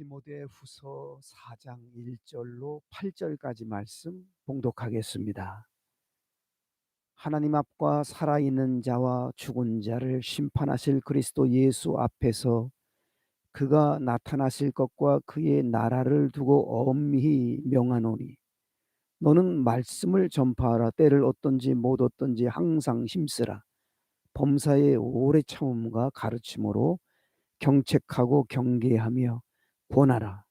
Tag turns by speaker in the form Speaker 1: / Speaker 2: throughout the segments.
Speaker 1: 디모데 후서 4장 1절로 8절까지 말씀 봉독하겠습니다. 하나님 앞과 살아있는 자와 죽은 자를 심판하실 그리스도 예수 앞에서 그가 나타나실 것과 그의 나라를 두고 엄히 명하노니 너는 말씀을 전파하라 때를 어떤지 못 어떤지 항상 힘쓰라 범사의 오래 참음과 가르침으로 경책하고 경계하며 권하라.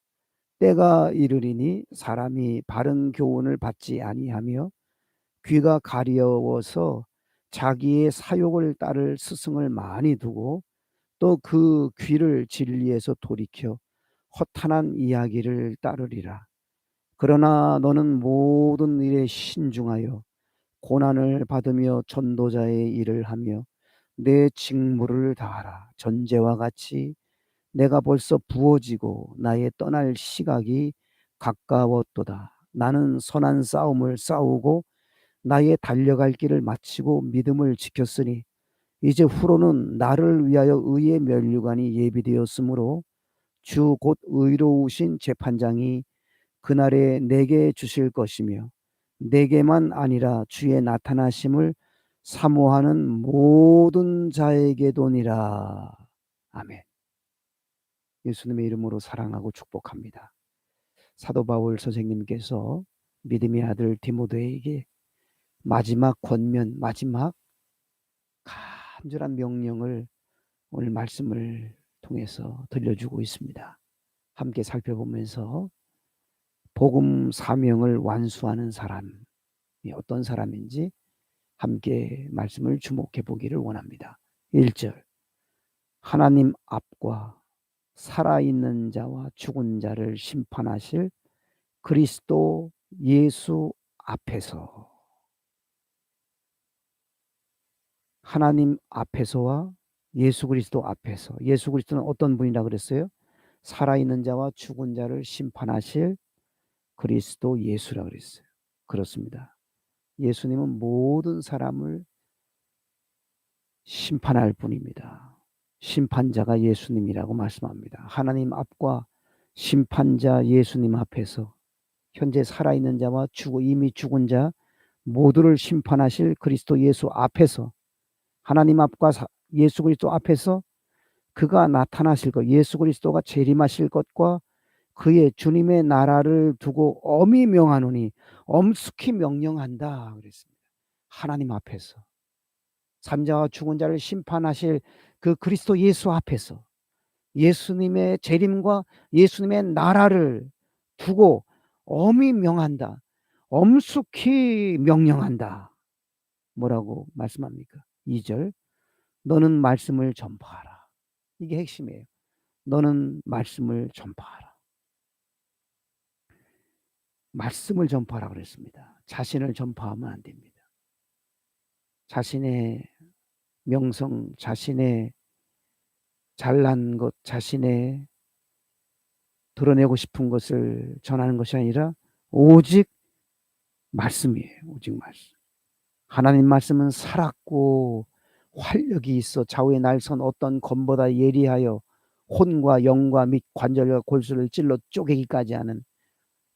Speaker 1: 때가 이르리니 사람이 바른 교훈을 받지 아니하며 귀가 가려워서 자기의 사욕을 따를 스승을 많이 두고 또 그 귀를 진리에서 돌이켜 허탄한 이야기를 따르리라. 그러나 너는 모든 일에 신중하여 고난을 받으며 전도자의 일을 하며 내 직무를 다하라. 전제와 같이 내가 벌써 부어지고 나의 떠날 시각이 가까웠도다. 나는 선한 싸움을 싸우고 나의 달려갈 길을 마치고 믿음을 지켰으니 이제 후로는 나를 위하여 의의 면류관이 예비되었으므로 주 곧 의로우신 재판장이 그날에 내게 주실 것이며 내게만 아니라 주의 나타나심을 사모하는 모든 자에게도니라. 아멘. 예수님의 이름으로 사랑하고 축복합니다. 사도 바울 선생님께서 믿음의 아들 디모데에게 마지막 권면, 마지막 간절한 명령을 오늘 말씀을 통해서 들려주고 있습니다. 함께 살펴보면서 복음 사명을 완수하는 사람이 어떤 사람인지 함께 말씀을 주목해 보기를 원합니다. 1절 하나님 앞과 살아있는 자와 죽은 자를 심판하실 그리스도 예수 앞에서 하나님 앞에서와 예수 그리스도 앞에서 예수 그리스도는 어떤 분이라 그랬어요? 살아있는 자와 죽은 자를 심판하실 그리스도 예수라 그랬어요. 그렇습니다. 예수님은 모든 사람을 심판할 분입니다. 심판자가 예수님이라고 말씀합니다. 하나님 앞과 심판자 예수님 앞에서 현재 살아있는 자와 죽어 이미 죽은 자 모두를 심판하실 그리스도 예수 앞에서 하나님 앞과 예수 그리스도 앞에서 그가 나타나실 것, 예수 그리스도가 재림하실 것과 그의 주님의 나라를 두고 엄히 명하노니 엄숙히 명령한다 그랬습니다. 하나님 앞에서 산자와 죽은 자를 심판하실 그 그리스도 예수 앞에서 예수님의 재림과 예수님의 나라를 두고 엄히 명한다. 엄숙히 명령한다. 뭐라고 말씀합니까? 2절. 너는 말씀을 전파하라. 이게 핵심이에요. 너는 말씀을 전파하라. 말씀을 전파하라 그랬습니다. 자신을 전파하면 안 됩니다. 자신의 명성, 자신의 잘난 것, 자신의 드러내고 싶은 것을 전하는 것이 아니라 오직 말씀이에요. 오직 말씀. 하나님 말씀은 살았고 활력이 있어 좌우에 날선 어떤 검보다 예리하여 혼과 영과 및 관절과 골수를 찔러 쪼개기까지 하는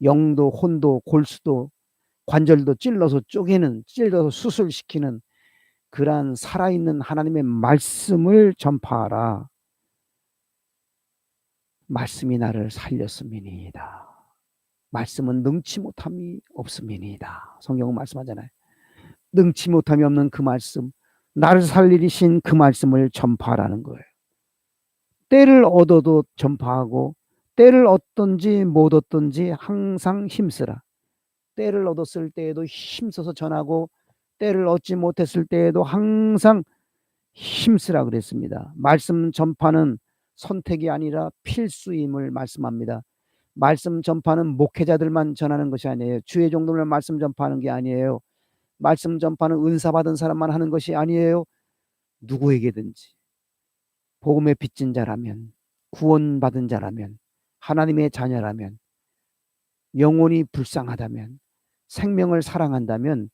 Speaker 1: 영도 혼도 골수도 관절도 찔러서 쪼개는 찔러서 수술시키는 그러한 살아있는 하나님의 말씀을 전파하라. 말씀이 나를 살렸음이니이다. 말씀은 능치 못함이 없음이니이다. 성경은 말씀하잖아요. 능치 못함이 없는 그 말씀, 나를 살리신 그 말씀을 전파하라는 거예요. 때를 얻어도 전파하고 때를 얻든지 못 얻든지 항상 힘쓰라. 때를 얻었을 때에도 힘써서 전하고 때를 얻지 못했을 때에도 항상 힘쓰라 그랬습니다. 말씀 전파는 선택이 아니라 필수임을 말씀합니다. 말씀 전파는 목회자들만 전하는 것이 아니에요. 주의 종들만 말씀 전파하는 게 아니에요. 말씀 전파는 은사 받은 사람만 하는 것이 아니에요. 누구에게든지 복음에 빚진 자라면 구원받은 자라면 하나님의 자녀라면 영혼이 불쌍하다면 생명을 사랑한다면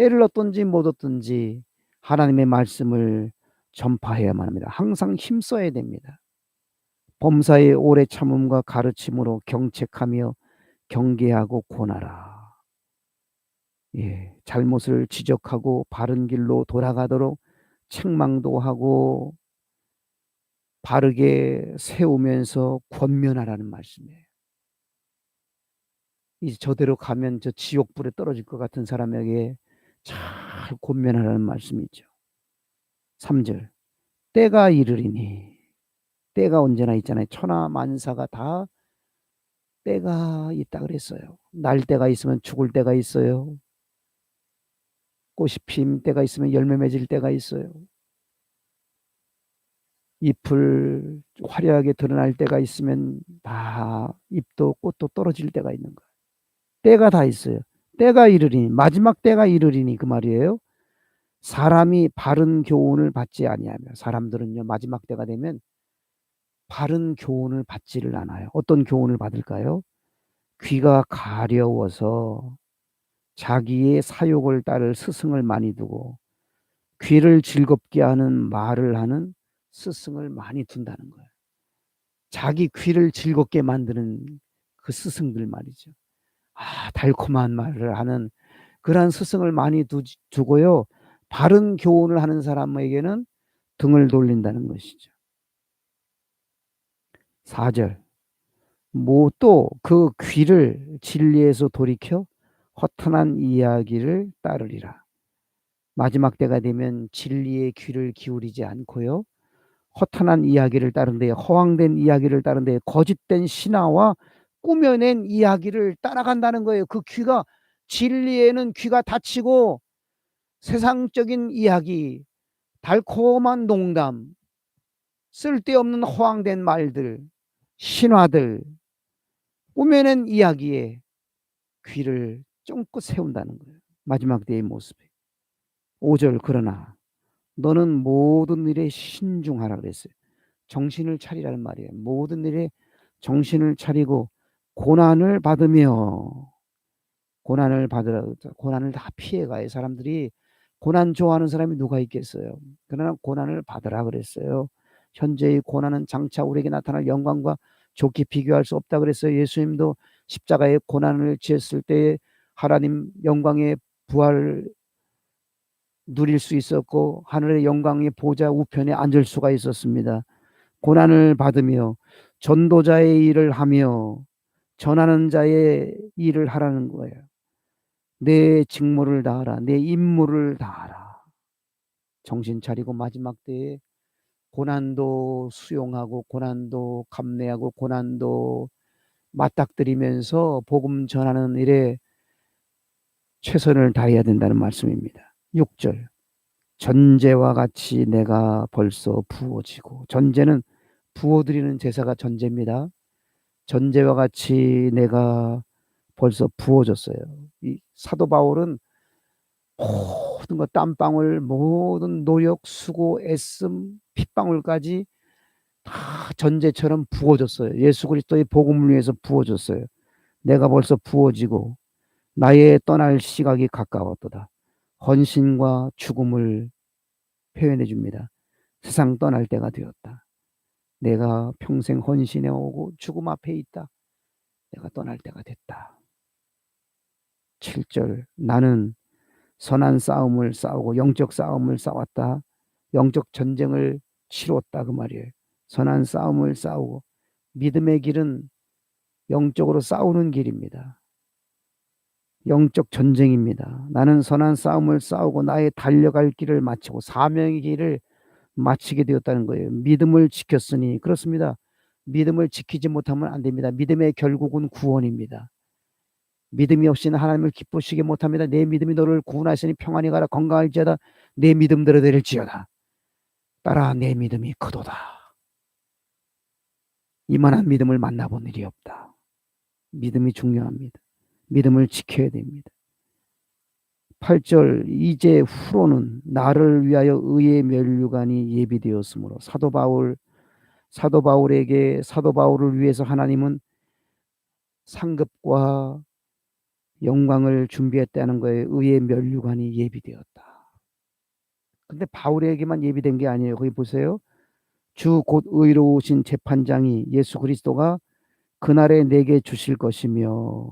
Speaker 1: 때를 얻든지 못 얻든지 하나님의 말씀을 전파해야만 합니다. 항상 힘써야 됩니다. 범사의 오래 참음과 가르침으로 경책하며 경계하고 권하라. 예, 잘못을 지적하고 바른 길로 돌아가도록 책망도 하고 바르게 세우면서 권면하라는 말씀이에요. 이제 저대로 가면 저 지옥불에 떨어질 것 같은 사람에게 잘 권면하라는 말씀이죠. 3절. 때가 이르리니 때가 언제나 있잖아요. 천하 만사가 다 때가 있다 그랬어요. 날 때가 있으면 죽을 때가 있어요. 꽃이 핀 때가 있으면 열매 맺을 때가 있어요. 잎을 화려하게 드러날 때가 있으면 다 잎도 꽃도 떨어질 때가 있는 거예요. 때가 다 있어요. 때가 이르리니 마지막 때가 이르리니 그 말이에요. 사람이 바른 교훈을 받지 아니하며 사람들은요 마지막 때가 되면 바른 교훈을 받지를 않아요. 어떤 교훈을 받을까요? 귀가 가려워서 자기의 사욕을 따를 스승을 많이 두고 귀를 즐겁게 하는 말을 하는 스승을 많이 둔다는 거예요. 자기 귀를 즐겁게 만드는 그 스승들 말이죠. 아, 달콤한 말을 하는 그러한 스승을 많이 두, 두고요. 바른 교훈을 하는 사람에게는 등을 돌린다는 것이죠. 4절. 뭐 또 그 귀를 진리에서 돌이켜 허탄한 이야기를 따르리라. 마지막 때가 되면 진리의 귀를 기울이지 않고요. 허탄한 이야기를 따른데 허황된 이야기를 따른데 거짓된 신화와 꾸며낸 이야기를 따라간다는 거예요. 그 귀가 진리에는 귀가 닫히고 세상적인 이야기, 달콤한 농담, 쓸데없는 허황된 말들, 신화들, 꾸며낸 이야기에 귀를 쫑긋 세운다는 거예요. 마지막 때의 모습에. 5절 그러나 너는 모든 일에 신중하라 그랬어요. 정신을 차리라는 말이에요. 모든 일에 정신을 차리고 고난을 받으며 고난을 받으라 고난을 다 피해가요. 사람들이 고난 좋아하는 사람이 누가 있겠어요. 그러나 고난을 받으라 그랬어요. 현재의 고난은 장차 우리에게 나타날 영광과 좋게 비교할 수 없다 그랬어요. 예수님도 십자가의 고난을 지었을 때 하나님 영광의 부활을 누릴 수 있었고 하늘의 영광의 보좌 우편에 앉을 수가 있었습니다. 고난을 받으며 전도자의 일을 하며 전하는 자의 일을 하라는 거예요. 내 직무를 다하라. 내 임무를 다하라. 정신 차리고 마지막 때에 고난도 수용하고 고난도 감내하고 고난도 맞닥뜨리면서 복음 전하는 일에 최선을 다해야 된다는 말씀입니다. 6절. 전제와 같이 내가 벌써 부어지고 전제는 부어드리는 제사가 전제입니다. 전제와 같이 내가 벌써 부어졌어요. 이 사도 바울은 모든 것 땀방울, 모든 노력, 수고, 애씀, 핏방울까지 다 전제처럼 부어졌어요. 예수 그리스도의 복음을 위해서 부어졌어요. 내가 벌써 부어지고 나의 떠날 시각이 가까웠도다. 헌신과 죽음을 표현해 줍니다. 세상 떠날 때가 되었다. 내가 평생 헌신해 오고 죽음 앞에 있다. 내가 떠날 때가 됐다. 7절 나는 선한 싸움을 싸우고 영적 싸움을 싸웠다. 영적 전쟁을 치렀다 그 말이에요. 선한 싸움을 싸우고 믿음의 길은 영적으로 싸우는 길입니다. 영적 전쟁입니다. 나는 선한 싸움을 싸우고 나의 달려갈 길을 마치고 사명의 길을 마치게 되었다는 거예요. 믿음을 지켰으니 그렇습니다. 믿음을 지키지 못하면 안 됩니다. 믿음의 결국은 구원입니다. 믿음이 없이는 하나님을 기쁘시게 못합니다. 내 믿음이 너를 구원하시니 평안히 가라 건강할지어다 내 믿음대로 되릴지어다 따라 내 믿음이 크도다. 이만한 믿음을 만나본 일이 없다. 믿음이 중요합니다. 믿음을 지켜야 됩니다. 8절 이제 후로는 나를 위하여 의의 면류관이 예비되었으므로 사도 바울 사도 바울에게 사도 바울을 위해서 하나님은 상급과 영광을 준비했다는 거에 의의 면류관이 예비되었다. 근데 바울에게만 예비된 게 아니에요. 거기 보세요. 주 곧 의로우신 재판장이 예수 그리스도가 그날에 내게 주실 것이며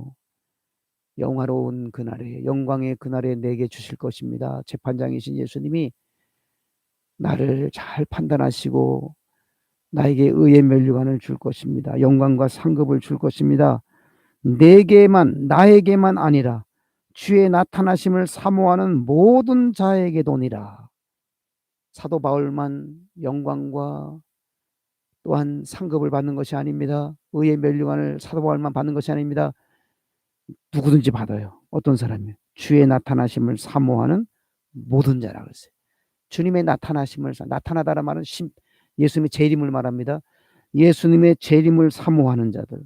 Speaker 1: 영화로운 그날에 영광의 그날에 내게 주실 것입니다. 재판장이신 예수님이 나를 잘 판단하시고 나에게 의의 면류관을 줄 것입니다. 영광과 상급을 줄 것입니다. 내게만 나에게만 아니라 주의 나타나심을 사모하는 모든 자에게도니라. 사도 바울만 영광과 또한 상급을 받는 것이 아닙니다. 의의 멸류관을 사도 바울만 받는 것이 아닙니다. 누구든지 받아요. 어떤 사람이 주의 나타나심을 사모하는 모든 자라 그랬어요. 주님의 나타나심을 나타나다라 말은 심, 예수님의 재림을 말합니다. 예수님의 재림을 사모하는 자들.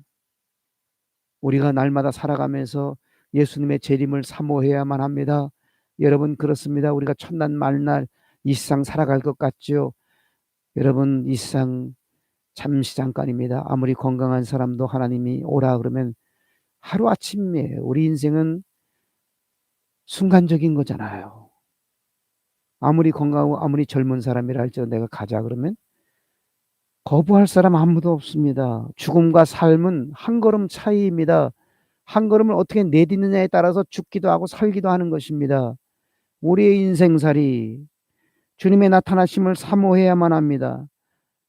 Speaker 1: 우리가 날마다 살아가면서 예수님의 재림을 사모해야만 합니다. 여러분 그렇습니다. 우리가 첫날 말날 이 세상 살아갈 것 같죠. 여러분 이 세상 잠시 잠깐입니다. 아무리 건강한 사람도 하나님이 오라 그러면 하루 아침에 우리 인생은 순간적인 거잖아요. 아무리 건강하고 아무리 젊은 사람이라 할지라도 내가 가자 그러면 거부할 사람 아무도 없습니다. 죽음과 삶은 한 걸음 차이입니다. 한 걸음을 어떻게 내딛느냐에 따라서 죽기도 하고 살기도 하는 것입니다. 우리의 인생살이 주님의 나타나심을 사모해야만 합니다.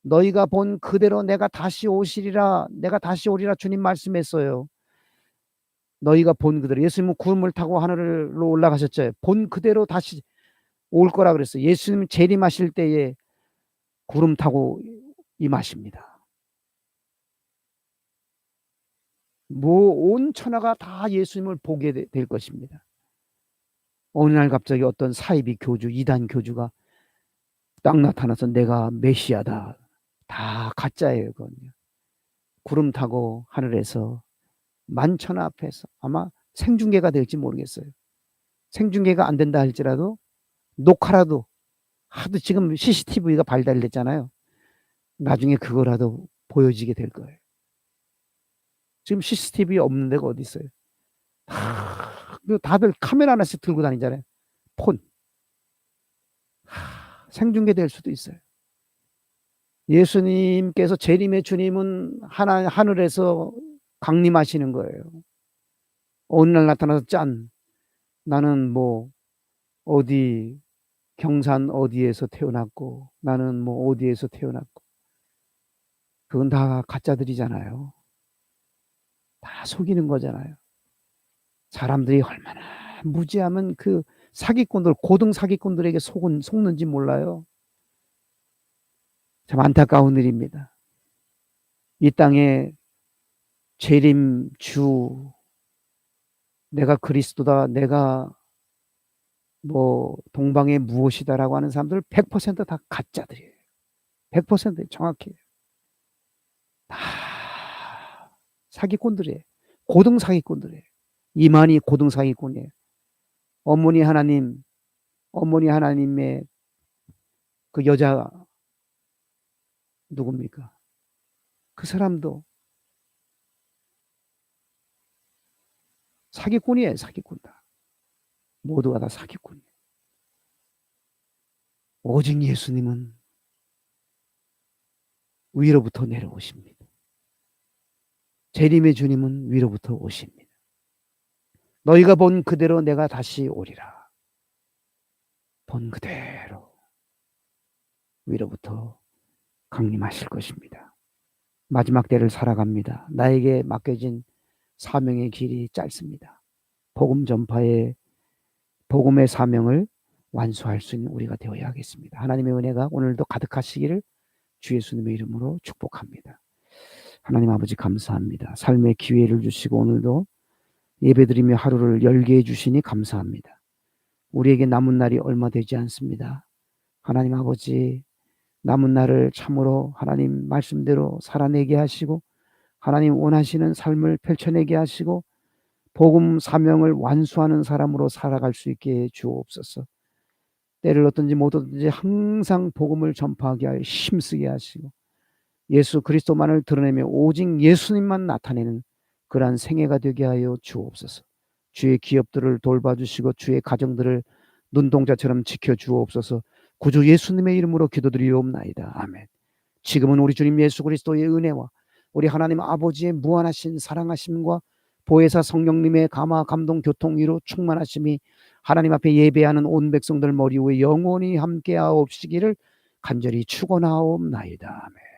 Speaker 1: 너희가 본 그대로 내가 다시 오시리라 내가 다시 오리라 주님 말씀했어요. 너희가 본 그대로 예수님은 구름을 타고 하늘로 올라가셨죠. 본 그대로 다시 올 거라 그랬어요. 예수님 재림하실 때에 구름 타고 임하십니다. 뭐 온 천하가 다 예수님을 보게 될 것입니다. 어느 날 갑자기 어떤 사이비 교주, 이단 교주가 딱 나타나서 내가 메시아다. 다 가짜예요, 그건요. 구름 타고 하늘에서 만천하 앞에서 아마 생중계가 될지 모르겠어요. 생중계가 안 된다 할지라도 녹화라도 하도 지금 CCTV가 발달됐잖아요. 나중에 그거라도 보여지게 될 거예요. 지금 CCTV 없는 데가 어디 있어요? 다들 카메라 하나씩 들고 다니잖아요. 폰. 생중계될 수도 있어요. 예수님께서 재림의 주님은 하나, 하늘에서 강림하시는 거예요. 어느 날 나타나서 짠. 나는 뭐, 어디, 경산 어디에서 태어났고, 나는 뭐 어디에서 태어났고. 그건 다 가짜들이잖아요. 다 속이는 거잖아요. 사람들이 얼마나 무지하면 그 사기꾼들, 고등 사기꾼들에게 속은, 속는지 몰라요. 참 안타까운 일입니다. 이 땅에 재림 주, 내가 그리스도다, 내가 뭐 동방의 무엇이다라고 하는 사람들 100%다 가짜들이에요. 100% 정확해요. 다 사기꾼들이에요. 고등 사기꾼들이에요. 이만희 고등 사기꾼이에요. 어머니 하나님, 어머니 하나님의 그 여자 누굽니까? 그 사람도 사기꾼이에요, 사기꾼 다. 모두가 다 사기꾼이에요. 오직 예수님은 위로부터 내려오십니다. 재림의 주님은 위로부터 오십니다. 너희가 본 그대로 내가 다시 오리라. 본 그대로 위로부터 강림하실 것입니다. 마지막 때를 살아갑니다. 나에게 맡겨진 사명의 길이 짧습니다. 복음 전파의 복음의 사명을 완수할 수 있는 우리가 되어야 하겠습니다. 하나님의 은혜가 오늘도 가득하시기를 주 예수님의 이름으로 축복합니다. 하나님 아버지 감사합니다. 삶의 기회를 주시고 오늘도 예배드리며 하루를 열게 해 주시니 감사합니다. 우리에게 남은 날이 얼마 되지 않습니다. 하나님 아버지 남은 날을 참으로 하나님 말씀대로 살아내게 하시고 하나님 원하시는 삶을 펼쳐내게 하시고 복음 사명을 완수하는 사람으로 살아갈 수 있게 주옵소서. 때를 어떤지 못 얻든지 항상 복음을 전파하게 하여 힘쓰게 하시고 예수 그리스도만을 드러내며 오직 예수님만 나타내는 그러한 생애가 되게 하여 주옵소서. 주의 기업들을 돌봐주시고 주의 가정들을 눈동자처럼 지켜 주옵소서. 구주 예수님의 이름으로 기도드리옵나이다. 아멘. 지금은 우리 주님 예수 그리스도의 은혜와 우리 하나님 아버지의 무한하신 사랑하심과 보혜사 성령님의 감화 감동 교통 위로 충만하심이 하나님 앞에 예배하는 온 백성들 머리 위에 영원히 함께하옵시기를 간절히 축원하옵나이다. 아멘.